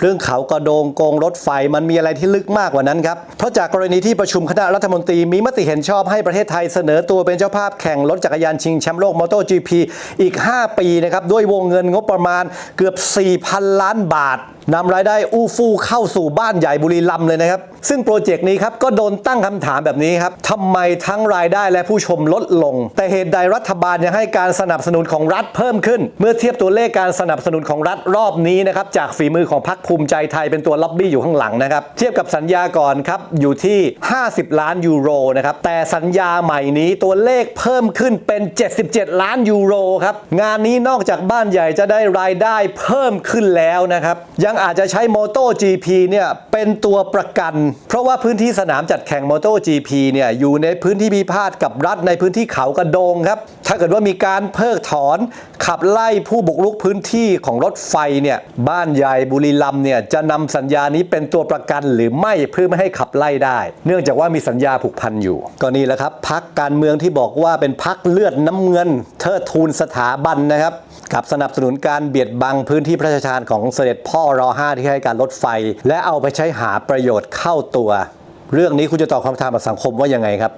เรื่องเขากระโดงโกงรถไฟมันมีอะไรที่ลึกมากกว่านั้นครับ เพราะจากกรณีที่ประชุมคณะรัฐมนตรีมีมติเห็นชอบให้ประเทศไทยเสนอตัวเป็นเจ้าภาพแข่งรถจักรยานชิงแชมป์โลกมอเตอร์จีพีอีก 5 ปีนะครับ ด้วยวงเงินงบประมาณเกือบ 4,000 ล้านบาทนำรายได้อู้ฟู่เข้าสู่บ้านใหญ่บุรีรัมย์เลยนะครับ ซึ่งโปรเจกต์นี้ครับก็โดนตั้งคำถามแบบนี้ครับทำไมทั้งรายได้และผู้ชมลดลง แต่เหตุใดรัฐบาลยังให้การสนับสนุนของรัฐเพิ่มขึ้น เมื่อเทียบตัวเลขการสนับสนุนของรัฐรอบนี้นะครับจากฝีมือของพรรคภูมิใจไทยเป็นตัวล็อบบี้อยู่ข้างหลังนะครับเทียบกับสัญญาก่อนครับอยู่ที่ 50 ล้านยูโรนะครับแต่สัญญาใหม่นี้ตัวเลขเพิ่มขึ้นเป็น 77 ล้านยูโรครับงานนี้นอกจากบ้านใหญ่จะได้รายได้เพิ่มขึ้นแล้วนะครับยังอาจจะใช้โมโต GP เนี่ยเป็นตัวประกัน เพราะว่าพื้นที่สนามจัดแข่งโมโต GP เนี่ยอยู่ในพื้นที่พิพาทกับรัฐในพื้นที่เขากระโดงครับ ถ้าเกิดว่ามีการเพิกถอนขับไล่ผู้บุกรุกพื้นที่ของรถไฟเนี่ยบ้านใหญ่บุรีรัมเนี่ยจะนำสัญญานี้เป็นตัวประกันหรือไม่เพื่อไม่ให้ขับไล่ได้ เนื่องจากว่ามีสัญญาผูกพันอยู่ ก็นี่แหละครับพักการเมืองที่บอกว่าเป็นพักเลือดน้ำเงิน เทิดทูนสถาบันนะครับกับสนับสนุนการเบียดบังพื้นที่พระราชทานของเสด็จพ่อรอห้าที่ให้การลดไฟ และเอาไปใช้หาประโยชน์เข้าตัว เรื่องนี้คุณจะตอบคำถามกับสังคมว่ายังไงครับ